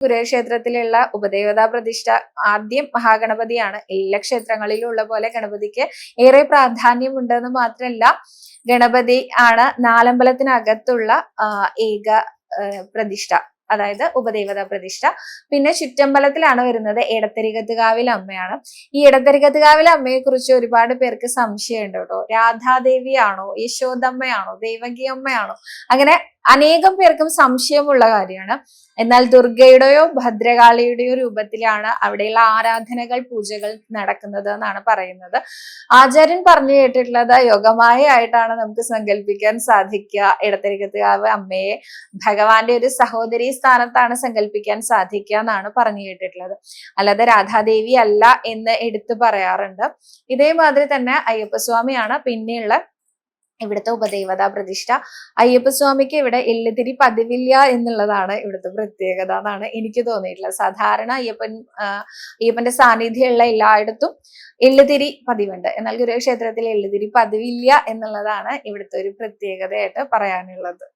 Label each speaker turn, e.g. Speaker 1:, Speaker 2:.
Speaker 1: ഗുരുക്ഷേത്രത്തിലുള്ള ഉപദേവതാ പ്രതിഷ്ഠ ആദ്യം മഹാഗണപതിയാണ്. എല്ലാ ക്ഷേത്രങ്ങളിലും ഉള്ള പോലെ ഗണപതിക്ക് ഏറെ പ്രാധാന്യമുണ്ടെന്ന് മാത്രമല്ല ഗണപതി ആണ് നാലമ്പലത്തിനകത്തുള്ള ഏക പ്രതിഷ്ഠ. അതായത് ഉപദേവതാ പ്രതിഷ്ഠ. പിന്നെ ചുറ്റമ്പലത്തിലാണ് വരുന്നത് എടത്തരികത്തുകാവിലെ അമ്മയാണ്. ഈ എടത്തരികത്തുകാവിലെ അമ്മയെ കുറിച്ച് ഒരുപാട് പേർക്ക് സംശയമുണ്ട് കേട്ടോ. രാധാദേവിയാണോ യശോദമ്മയാണോ ദേവകി അമ്മയാണോ അങ്ങനെ അനേകം പേർക്കും സംശയമുള്ള കാര്യമാണ്. എന്നാൽ ദുർഗയുടെയോ ഭദ്രകാളിയുടെയോ രൂപത്തിലാണ് അവിടെയുള്ള ആരാധനകൾ പൂജകൾ നടക്കുന്നത് എന്നാണ് പറയുന്നത്. ആചാര്യൻ പറഞ്ഞു കേട്ടിട്ടുള്ളത് യോഗമായ ആയിട്ടാണ് നമുക്ക് സങ്കല്പിക്കാൻ സാധിക്കുക ഇടത്തരികത്തുകാവ് അമ്മയെ. ഭഗവാന്റെ ഒരു സഹോദരി സ്ഥാനത്താണ് സങ്കല്പിക്കാൻ സാധിക്കുക എന്നാണ് പറഞ്ഞു കേട്ടിട്ടുള്ളത്. അല്ലാതെ രാധാദേവി അല്ല എന്ന് എടുത്തു പറയാറുണ്ട്. ഇതേമാതിരി തന്നെ അയ്യപ്പസ്വാമിയാണ് പിന്നെയുള്ള ഇവിടുത്തെ ഉപദേവതാ പ്രതിഷ്ഠ. അയ്യപ്പസ്വാമിക്ക് ഇവിടെ എല്ലുതിരി പതിവില്ല എന്നുള്ളതാണ് ഇവിടുത്തെ പ്രത്യേകത എന്നാണ് എനിക്ക് തോന്നിയിട്ടുള്ളത്. സാധാരണ അയ്യപ്പൻ അയ്യപ്പന്റെ സാന്നിധ്യമുള്ള എല്ലായിടത്തും എല്ലുതിരി പതിവുണ്ട്. എന്നാൽ ഗുരുക്ഷേത്രത്തിൽ എല്ലുതിരി പതിവില്ല എന്നുള്ളതാണ് ഇവിടുത്തെ ഒരു പ്രത്യേകതയായിട്ട് പറയാനുള്ളത്.